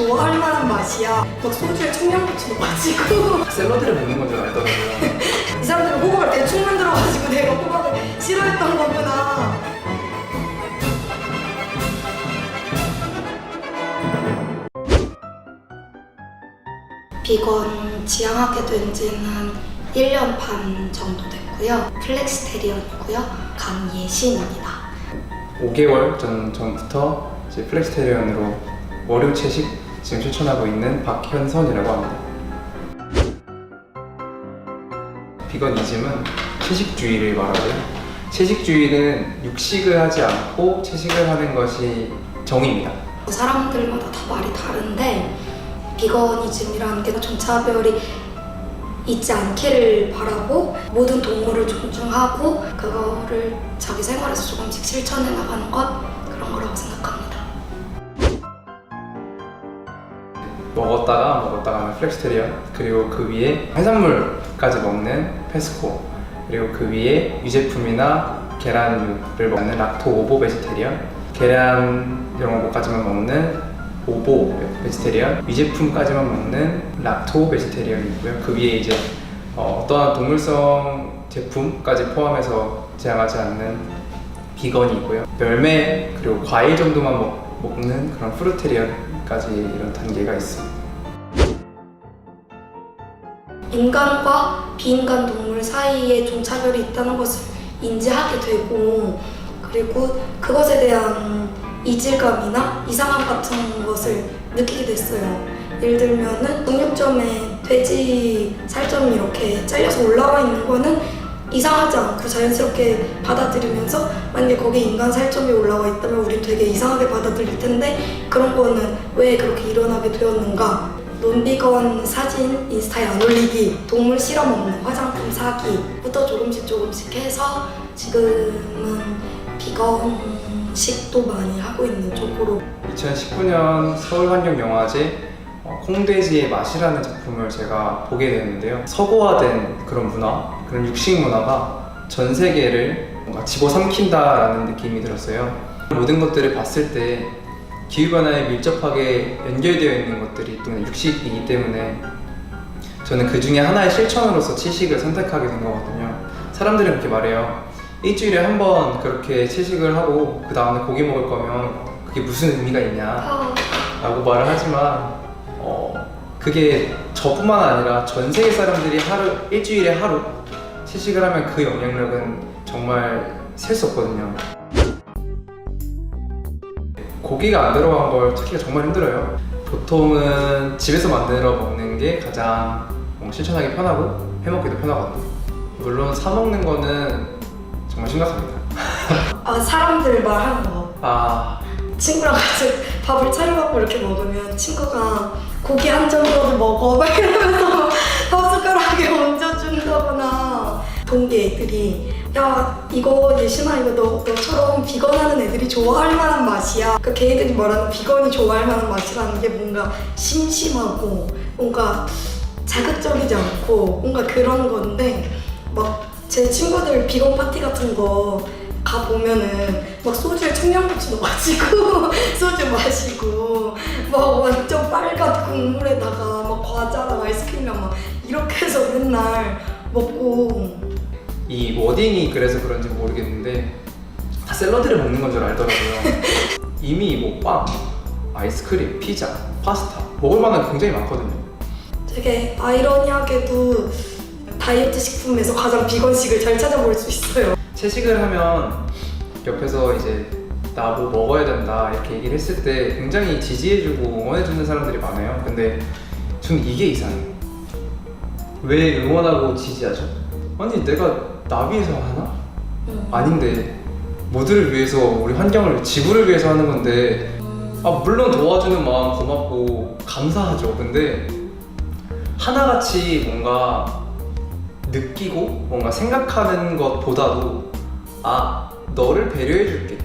좋아할 만한 맛이야. 막 소주에 청양고추 넣어가지고 샐러드를 먹는 건 줄 알더라고요. 이 사람들은 호박을 대충 만들어가지고 내가 호박을 싫어했던 거구나. 비건 지향하게 된 지는 1년 반 정도 됐고요. 플렉스테리언이고요. 강예신입니다. 5개월 전 전부터 이제 플렉스테리언으로 월요 채식 지금 실천하고 있는 박현선이라고 합니다. 비건이즘은 채식주의를 말하고요. 채식주의는 육식을 하지 않고 채식을 하는 것이 정의입니다. 사람들마다 다 말이 다른데 비거니즘이라는 게 종차별이 있지 않기를 바라고 모든 동물을 존중하고 그거를 자기 생활에서 조금씩 실천해 나가는 것 그런 거라고 생각합니다. 먹었다가 먹었다가 하는 플렉스테리언 그리고 그 위에 해산물까지 먹는 페스코. 그리고 그 위에 유제품이나 계란류를 먹는 락토 오보 베지테리언 계란 이런 것까지만 먹는 오보 베지테리언 유제품까지만 먹는 락토 베지테리언이고요. 그 위에 이제 어, 어떠한 동물성 제품까지 포함해서 제한하지 않는 비건이고요. 열매 그리고 과일 정도만 먹, 먹는 그런 프루테리언 까지 이런 단계가 있습니다. 인간과 비인간 동물 사이에 종차별이 있다는 것을 인지하게 되고 그리고 그것에 대한 이질감이나 이상함 같은 것을 느끼게 됐어요. 예를 들면은 정육점에 돼지 살점이 이렇게 잘려서 올라와 있는 거는 이상하지 않고 자연스럽게 받아들이면서 만약에 거기에 인간 살점이 올라와 있다면 우린 되게 이상하게 받아들일 텐데 그런 거는 왜 그렇게 일어나게 되었는가? 논비건 사진 인스타에 안 올리기 동물 실험 없는 화장품 사기부터 조금씩 조금씩 해서 지금은 비건식도 많이 하고 있는 쪽으로. 2019년 서울환경영화제 어, 콩돼지의 맛이라는 작품을 제가 보게 되는데요. 서구화된 그런 문화, 그런 육식 문화가 전 세계를 뭔가 집어삼킨다라는 느낌이 들었어요. 모든 것들을 봤을 때 기후변화에 밀접하게 연결되어 있는 것들이 또 육식이기 때문에 저는 그 중에 하나의 실천으로서 채식을 선택하게 된 거거든요. 사람들은 그렇게 말해요. 일주일에 한 번 그렇게 채식을 하고 그 다음에 고기 먹을 거면 그게 무슨 의미가 있냐 아, 라고 말을 하지만 어, 그게 저뿐만 아니라 전 세계 사람들이 하루 일주일에 하루 채식을 하면 그 영향력은 정말 셀 수 없거든요. 고기가 안 들어간 걸 찾기가 정말 힘들어요. 보통은 집에서 만들어 먹는 게 가장 어, 실천하기 편하고 해먹기도 편하거든요. 물론 사 먹는 거는 정말 심각합니다. 아 사람들 말하는 거 아 친구랑 같이 밥을 차려갖고 이렇게 먹으면 친구가 고기 한 점이라도 먹어 막 이러면서 밥 숟가락에 동기 애들이 야 이거 예신아 이거 너, 너처럼 비건하는 애들이 좋아할 만한 맛이야. 그 걔네들이 말하는 비건이 좋아할 만한 맛이라는 게 뭔가 심심하고 뭔가 자극적이지 않고 뭔가 그런 건데 막 제 친구들 비건 파티 같은 거 가 보면은 막 소주에 청양고추 넣어가지고 소주 마시고 막 완전 빨간 국물에다가 막 과자랑 아이스크림이랑 막 이렇게 해서 맨날 먹고 이 워딩이 그래서 그런지 모르겠는데 다 샐러드를 먹는 건 줄 알더라고요. 이미 뭐 빵, 아이스크림, 피자, 파스타 먹을 만한 굉장히 많거든요. 되게 아이러니하게도 다이어트 식품에서 가장 비건식을 잘 찾아볼 수 있어요. 채식을 하면 옆에서 이제 나 뭐 먹어야 된다 이렇게 얘기를 했을 때 굉장히 지지해주고 응원해주는 사람들이 많아요. 근데 저는 이게 이상해요. 왜 응원하고 지지하죠? 아니 내가 나비에서 하나? 음. 아닌데 모두를 위해서 우리 환경을 지구를 위해서 하는 건데 아 물론 도와주는 마음 고맙고 감사하죠 근데 하나같이 뭔가 느끼고 뭔가 생각하는 것보다도 아 너를 배려해줄게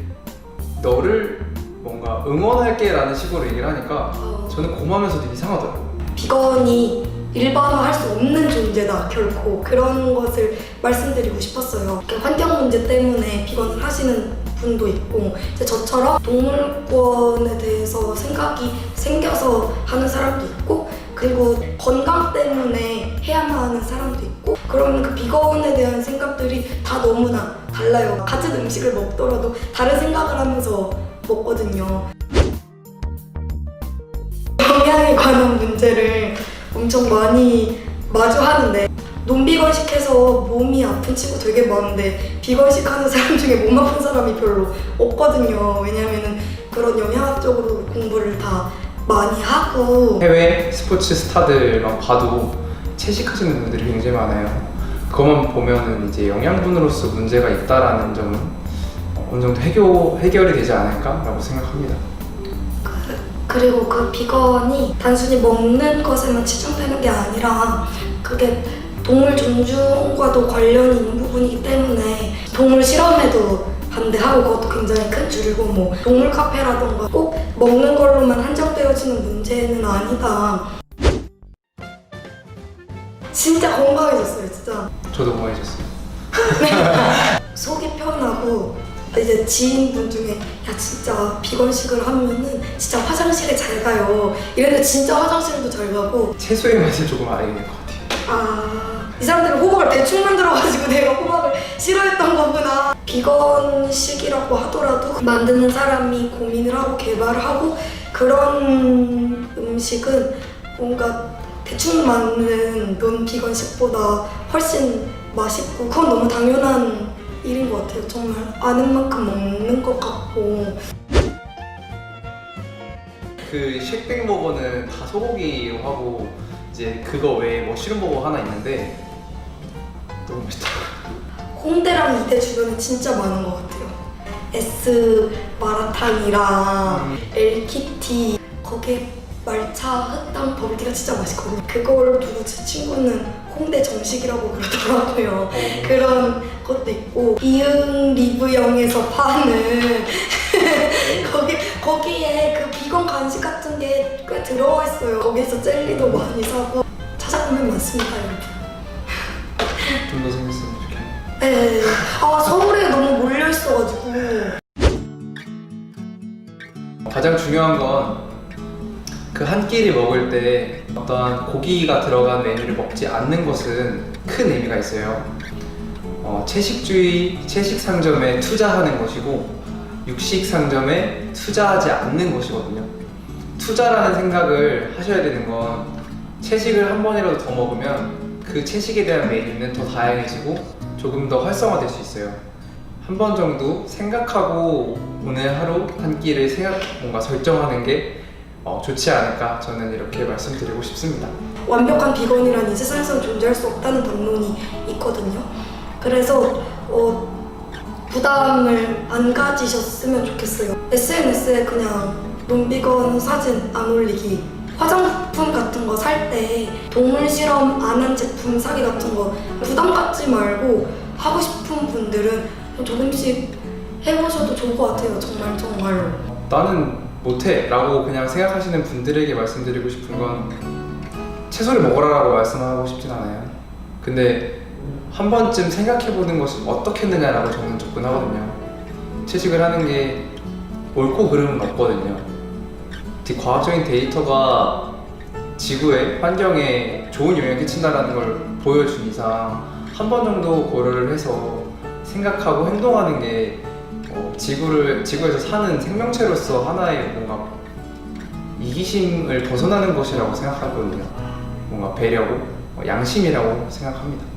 너를 뭔가 응원할게 라는 식으로 얘기를 하니까 어, 저는 고마우면서도 이상하더라고요 비건이 일반화 할 수 없는 존재다 결코 그런 것을 말씀드리고 싶었어요. 그 환경 문제 때문에 비건을 하시는 분도 있고 이제 저처럼 동물권에 대해서 생각이 생겨서 하는 사람도 있고 그리고 건강 때문에 해야만 하는 사람도 있고 그러면 그 비건에 대한 생각들이 다 너무나 달라요. 같은 음식을 먹더라도 다른 생각을 하면서 먹거든요. 영양에 관한 문제를 엄청 많이 마주하는데 논비건식 해서 몸이 아픈 친구 되게 많은데 비건식 하는 사람 중에 몸 아픈 사람이 별로 없거든요. 왜냐면은 그런 영양학 적으로 공부를 다 많이 하고 해외 스포츠 스타들만 봐도 채식하시는 분들이 굉장히 많아요. 그것만 보면은 이제 영양분으로서 문제가 있다라는 점은 어느 정도 해결, 해결이 되지 않을까라고 생각합니다. 그리고 그 비건이 단순히 먹는 것에만 치중되는 게 아니라 그게 동물 존중과도 관련이 있는 부분이기 때문에 동물 실험에도 반대하고 그것도 굉장히 큰 줄이고 뭐 동물 카페라던가 꼭 먹는 걸로만 한정되어지는 문제는 아니다. 진짜 건강해졌어요, 진짜. 저도 건강해졌어요. 속이 편하고 이제 지인분 중에 야 진짜 비건식을 하면은 진짜 화장실에 잘 가요. 이랬는데 진짜 화장실도 잘 가고. 채소의 맛을 조금 된것 같아요. 아이 사람들은 호박을 대충 만들어가지고 내가 호박을 싫어했던 거구나. 비건식이라고 하더라도 만드는 사람이 고민을 하고 개발을 하고 그런 음식은 뭔가 대충 만든 논 비건식보다 훨씬 맛있고 그건 너무 당연한 일인 것 같아요. 정말 아는 만큼 먹는 것 같고 그 쉑백버거는 다 소고기로 하고 이제 그거 외에 머쉬룸버거 하나 있는데 너무 맛있더라고요. 홍대랑 이대 주변에 진짜 많은 것 같아요. S 마라탕이랑 음. 엘키티 거기에 말차 흑당 버블티가 진짜 맛있거든요. 그걸 두고 제 친구는 홍대 정식이라고 그러더라고요. 그런 것도 있고 이응 리브영에서 파는 거기 거기에 그 비건 간식 같은 게 꽤 들어가 있어요. 거기서 젤리도 많이 사고 찾아보면 많습니다, 여러분. 좀 더 생겼으면 좋겠네요. 네. 아 서울에 너무 몰려 있어가지고 가장 중요한 건 그 한 끼를 먹을 때 어떤 고기가 들어간 메뉴를 먹지 않는 것은 큰 의미가 있어요. 어, 채식주의, 채식 상점에 투자하는 것이고 육식 상점에 투자하지 않는 것이거든요. 투자라는 생각을 하셔야 되는 건 채식을 한 번이라도 더 먹으면 그 채식에 대한 메뉴는 더 다양해지고 조금 더 활성화될 수 있어요. 한 번 정도 생각하고 오늘 하루 한 끼를 생각 뭔가 설정하는 게 어, 좋지 않을까 저는 이렇게 말씀드리고 싶습니다. 완벽한 비건이란 이 세상에서 존재할 수 없다는 담론이 있거든요. 그래서 어, 부담을 안 가지셨으면 좋겠어요. SNS에 그냥 논비건 사진 안 올리기, 화장품 같은 거 살 때 동물 실험 안 한 제품 사기 같은 거 부담 갖지 말고 하고 싶은 분들은 조금씩 해보셔도 좋을 것 같아요. 정말 정말로. 나는 못해 라고 그냥 생각하시는 분들에게 말씀드리고 싶은 건 채소를 먹어라라고 말씀하고 싶진 않아요. 근데 한 번쯤 생각해보는 것이 어떻겠느냐라고 저는 접근하거든요. 채식을 하는 게 옳고 그름은 없거든요. 이 과학적인 데이터가 지구에 환경에 좋은 영향을 끼친다라는 걸 보여준 이상 한 번 정도 고려를 해서 생각하고 행동하는 게 어, 지구를 지구에서 사는 생명체로서 하나의 뭔가 이기심을 벗어나는 것이라고 생각하거든요. 뭔가 배려고 어, 양심이라고 생각합니다.